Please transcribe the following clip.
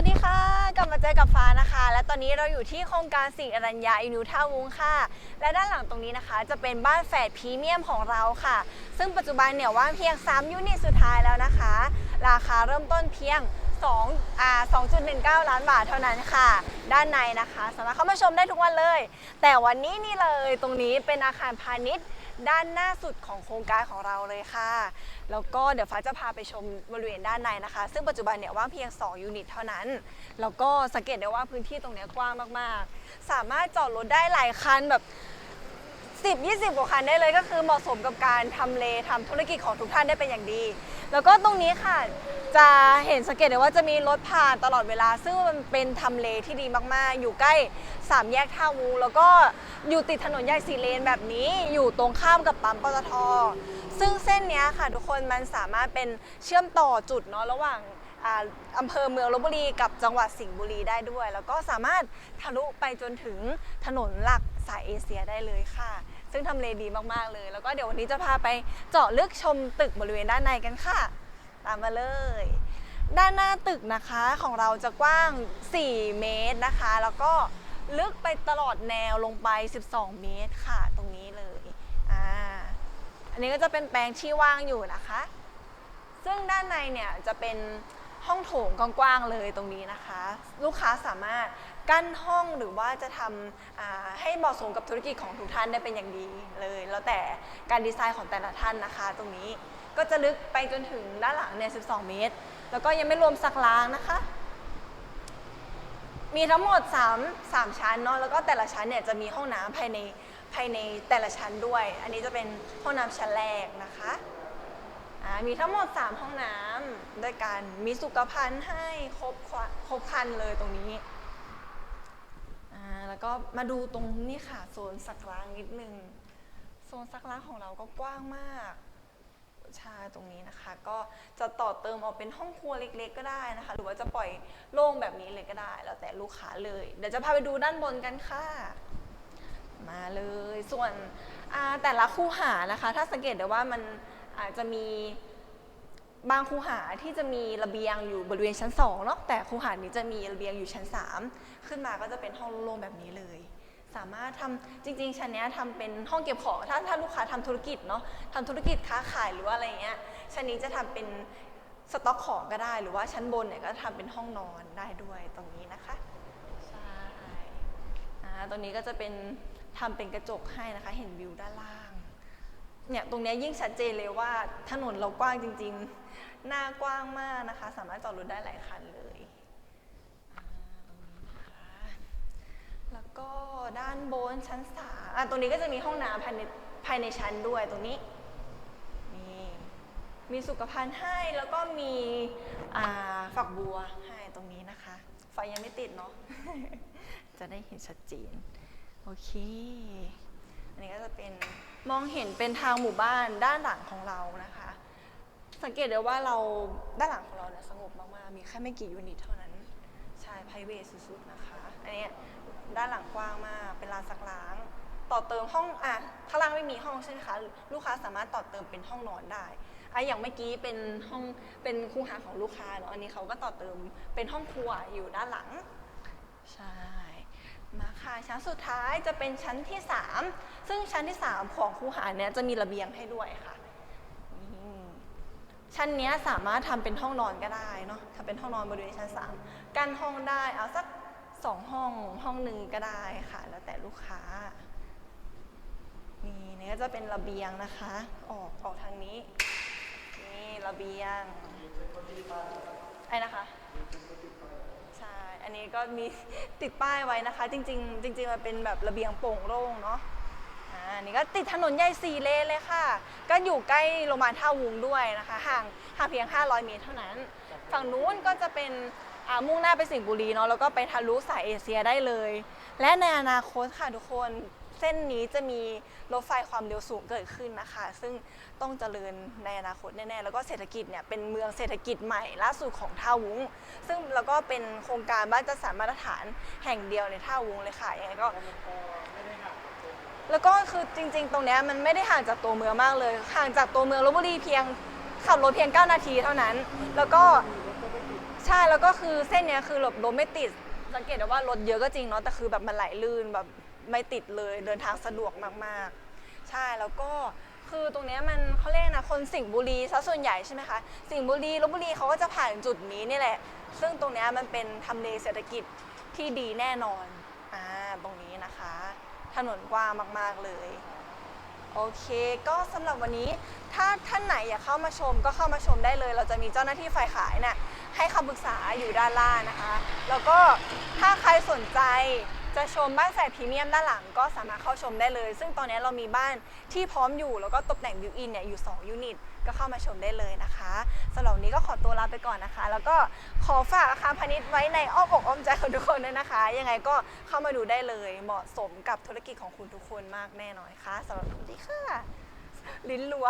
วัสดีค่ะ กลับมาเจอกับฟ้านะคะ และตอนนี้เราอยู่ที่โครงการสิงอรัญญาอินูท่าวุ้งค่ะ และด้านหลังตรงนี้นะคะ จะเป็นบ้านแฝดพรีเมียมของเราค่ะ ซึ่งปัจจุบันเนี่ยว่างเพียง 3 ยูนิตสุดท้ายแล้วนะคะ ราคาเริ่มต้นเพียง2อ่า2.19 ล้านบาทเท่านั้นค่ะ ด้านในนะคะสามารถเข้ามาชมได้ทุกวันเลย แต่วันนี้นี่เลยตรงนี้เป็นอาคารพาณิชย์ ด้านหน้าสุดของโครงการของเราเลยค่ะ แล้วก็เดี๋ยวฟ้าจะพาไปชมบริเวณด้านในนะคะ ซึ่งปัจจุบันเนี่ยว่างเพียง 2 ยูนิตเท่านั้น แล้วก็สังเกตได้ว่าพื้นที่ตรงนี้กว้างมากๆ สามารถจอดรถได้หลายคันแบบ10 20กว่าคันได้เลยก็คือเหมาะสมกับการทำเลทำธุรกิจของทุกท่านได้เป็นอย่างดี แล้วก็ตรงนี้ค่ะ จะเห็นสังเกตได้ว่าจะมีรถผ่านตลอดเวลา ซึ่งมันเป็นทำเลที่ดีมากๆ อยู่ใกล้สามแยกท่าวูแล้วก็อยู่ติดถนนใหญ่สีเลนแบบนี้อยู่ตรงข้ามกับปั๊มปตท ซึ่งเส้นนี้ค่ะทุกคนมันสามารถเป็นเชื่อมต่อจุดเนาะระหว่างอำเภอเมืองลบบุรีกับจังหวัดสิงห์บุรีได้ด้วย แล้วก็สามารถทะลุไปจนถึงถนนหลักสายเอเชียได้เลยค่ะ ซึ่งทำเลดีมากๆเลย แล้วก็เดี๋ยววันนี้จะพาไปเจาะลึกชมตึกบริเวณด้านในกันค่ะ ตามมาเลย ด้านหน้าตึกนะคะของเราจะกว้าง 4 เมตรนะคะ แล้วก็ลึกไปตลอดแนวลงไป 12 เมตรค่ะตรงนี้เลยอ่าอันนี้ก็จะเป็นแปลงที่ว่างอยู่นะคะ ซึ่งด้านในเนี่ยจะเป็นห้องโถงกว้างๆเลยตรงนี้นะคะ ลูกค้าสามารถ กั้นห้องหรือว่าจะทำให้เหมาะสมกับธุรกิจของทุกท่านได้เป็นอย่างดีเลย แล้วแต่การดีไซน์ของแต่ละท่านนะคะ ตรงนี้ก็จะลึกไปจนถึงด้านหลังเนี่ย 12 เมตร แล้วก็ยังไม่รวมสักล้างนะคะ มีทั้งหมด 3 3 ชั้นเนาะ แล้วก็แต่ละชั้นเนี่ยจะมีห้องน้ำภายในภายในแต่ละชั้นด้วย อันนี้จะเป็นห้องน้ำชั้นแรกนะคะมีทั้งหมด 3 ห้องน้ำด้วยกัน มีสุขภัณฑ์ให้ครบครบคันเลยตรงนี้ มาดูตรงนี้ค่ะโซนสักล้างนิดนึง โซนสักล้างของเราก็กว้างมากช่ตรงนี้นะคะ ก็จะต่อเติมออกเป็นห้องครัวเล็ก ๆ ก็ได้นะคะ หรือว่าจะปล่อยโล่งแบบนี้เลยก็ได้ แล้วแต่ลูกค้าเลย เดี๋ยวจะพาไปดูด้านบนกันค่ะ มาเลย ส่วนแต่ละคู่หานะคะ ถ้าสังเกตได้ว่ามันอาจจะมี บางคูหาที่จะมีระเบียงอยู่บริเวณชั้น2เนาะแต่คูหานี้จะมีระเบียงอยู่ชั้น 3 ขึ้นมาก็จะเป็นห้องโล่งๆแบบนี้เลย สามารถทำจริงๆชั้นเนี้ยทำเป็นห้องเก็บของถ้าถ้าลูกค้าทำธุรกิจเนาะทำธุรกิจค้าขายหรือว่าอะไรเงี้ยชั้นนี้จะทำเป็นสต็อกของก็ได้ หรือว่าชั้นบนเนี่ยก็ทำเป็นห้องนอนได้ด้วยตรงนี้นะคะใช่ตรงนี้ก็จะเป็นทำเป็นกระจกให้นะคะ เห็นวิวด้านล่างเนี่ยตรงเนี้ยยิ่งชัดเจนเลยว่าถนนเรากว้างจริง ๆ หน้ากว้างมากนะคะ สามารถจอดรถได้หลายคันเลยแล้วก็ด้านบนชั้นสามอะตรงนี้ก็จะมีห้องน้ำภายในภายในชั้นด้วยตรงนี้นี่มีสุขภัณฑ์ให้แล้วก็มีอ่าฝักบัวให้ตรงนี้นะคะ ไฟยังไม่ติดเนาะจะได้เห็นชัดเจนโอเค อันนี้ก็จะเป็นมองเห็นเป็นทางหมู่บ้านด้านหลังของเรานะคะ สังเกตได้ว่าเราด้านหลังของเราเนี่ยสงบมากๆ มีแค่ไม่กี่ยูนิตเท่านั้น ใช่ไพรเวทสุดๆนะคะ อันนี้ด้านหลังกว้างมาก เป็นลานซักล้าง ต่อเติมห้องอะข้างล่างไม่มีห้องใช่ไหมคะ ลูกค้าสามารถต่อเติมเป็นห้องนอนได้อะอย่างเมื่อกี้เป็นห้องเป็นคูหาของลูกค้าเนาะ อันนี้เขาก็ต่อเติมเป็นห้องครัวอยู่ด้านหลัง ใช่ มาค่ะชั้นสุดท้ายจะเป็นชั้นที่ 3 ซึ่งชั้นที่ 3 ของคูหาเนี่ยจะมีระเบียงให้ด้วยค่ะ ชั้นนี้สามารถทำเป็นห้องนอนก็ได้เนาะทำเป็นห้องนอนบริเวณชั้น 3 กันห้องได้เอาสักสองห้องห้องหนึ่งก็ได้ค่ะ แล้วแต่ลูกค้า นี่นี่ก็จะเป็นระเบียงนะคะ ออกออกทางนี้ นี่ระเบียงไอ้นะคะใช่อันนี้ก็มีติดป้ายไว้นะคะ จริง ๆ จริง ๆ มันเป็นแบบระเบียงโป่งโล่งเนาะ อ่านี่ก็ติดถนนใหญ่สี่เลนเลยค่ะ ก็อยู่ใกล้โรงพยาบาลท่าวุงด้วยนะคะ ห่างห่างเพียง 500 เมตรเท่านั้น ฝั่งนู้นก็จะเป็นมุ่งหน้าไปสิงห์บุรีเนาะแล้วก็ไปทะลุสายเอเชียได้เลย และในอนาคตค่ะทุกคนเส้นนี้จะมีรถไฟความเร็วสูงเกิดขึ้นนะคะ ซึ่งต้องเจริญในอนาคตแน่ๆ แล้วก็เศรษฐกิจเนี่ยเป็นเมืองเศรษฐกิจใหม่ล่าสุดของท่าวุ้ง ซึ่งแล้วก็เป็นโครงการบ้านจัดสรรมาตรฐานแห่งเดียวในท่าวุ้งเลยค่ะยังไงก็ แล้วก็คือจริง ๆ ตรงเนี้ยมันไม่ได้ห่างจากตัวเมืองมากเลย ห่างจากตัวเมืองลบบุรีเพียงขับรถเพียง 9 นาทีเท่านั้น แล้วก็ใช่แล้วก็คือเส้นเนี้ยคือหลบรถไม่ติด สังเกตได้ว่ารถเยอะก็จริงเนาะแต่คือแบบมันไหลลื่นแบบไม่ติดเลยเดินทางสะดวกมากๆ ใช่แล้วก็คือตรงเนี้ยมันเขาเรียกนะคนสิงห์บุรีซะส่วนใหญ่ใช่ไหมคะสิงห์บุรีลบบุรีเขาก็จะผ่านจุดนี้นี่แหละ ซึ่งตรงเนี้ยมันเป็นทำเลเศรษฐกิจที่ดีแน่นอนอ่าตรงนี้นะคะ ถนนกว้างมาก ๆ เลย โอเค ก็สำหรับวันนี้ถ้าท่านไหนอยากเข้ามาชมก็เข้ามาชมได้เลย เราจะมีเจ้าหน้าที่ฝ่ายขายเนี่ยให้คำปรึกษาอยู่ด้านล่างนะคะ แล้วก็ถ้าใครสนใจจะชมบ้านแสบพรีเมียมด้านหลังก็สามารถเข้าชมได้เลย ซึ่งตอนนี้เรามีบ้านที่พร้อมอยู่แล้วก็ตกแต่งบิวอินเนี่ยอยู่ 2 ยูนิต ก็เข้ามาชมได้เลยนะคะสำหรับวันนี้ก็ขอตัวลาไปก่อนนะคะ แล้วก็ ขอฝากอาคารพาณิชย์ไว้ในอ้อมอกอ้อมใจของทุกคนด้วยนะคะ ยังไงก็เข้ามาดูได้เลยเหมาะสมกับธุรกิจของคุณทุกคนมากแน่นอนค่ะสำหรับวันนี้ค่ะ ลิ้นลัว